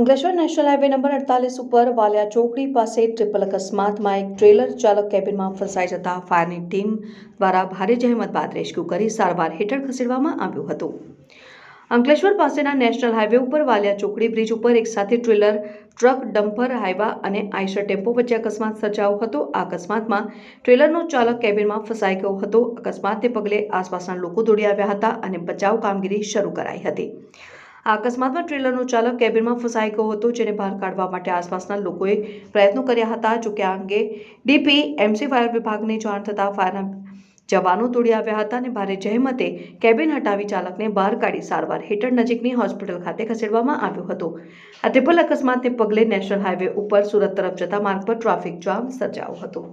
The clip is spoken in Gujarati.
અંકલેશ્વર નેશનલ હાઈવે નંબર અડતાલીસ ઉપર વાલિયા ચોકડી પાસે ટ્રિપલ અકસ્માતમાં એક ટ્રેલર ચાલક કેબિનમાં ફસાઈ જતા ફાયરની ટીમ દ્વારા ભારે જહેમત બાદ રેસ્ક્યુ કરી સારવાર હેઠળ ખસેડવામાં આવ્યું હતું. અંકલેશ્વર પાસેના નેશનલ હાઈવે ઉપર વાલિયા ચોકડી બ્રિજ ઉપર એક સાથે ટ્રેલર, ટ્રક, ડમ્પર, હાઈવા અને આઈશર ટેમ્પો વચ્ચે અકસ્માત સર્જાયો હતો. આ અકસ્માતમાં ટ્રેલરનો ચાલક કેબિનમાં ફસાઈ ગયો હતો. અકસ્માતને પગલે આસપાસના લોકો દોડી આવ્યા હતા અને બચાવ કામગીરી શરૂ કરાઈ હતી. આ અકસ્માતમાં ટ્રેલરનો ચાલક કેબિનમાં ફસાઈ ગયો હતો, જેને બહાર કાઢવા માટે આસપાસના લોકોએ પ્રયત્નો કર્યા હતા. જોકે આ અંગે ડીપી, એમસી ફાયર વિભાગને જાણ થતાં ફાયરના જવાનો દોડી આવ્યા હતા અને ભારે જહેમતે કેબિન હટાવી ચાલકને બહાર કાઢી સારવાર હેઠળ નજીકની હોસ્પિટલ ખાતે ખસેડવામાં આવ્યો હતો. આ ટ્રિપલ અકસ્માતને પગલે નેશનલ હાઈવે ઉપર સુરત તરફ જતા માર્ગ પર ટ્રાફિક જામ સર્જાયો હતો.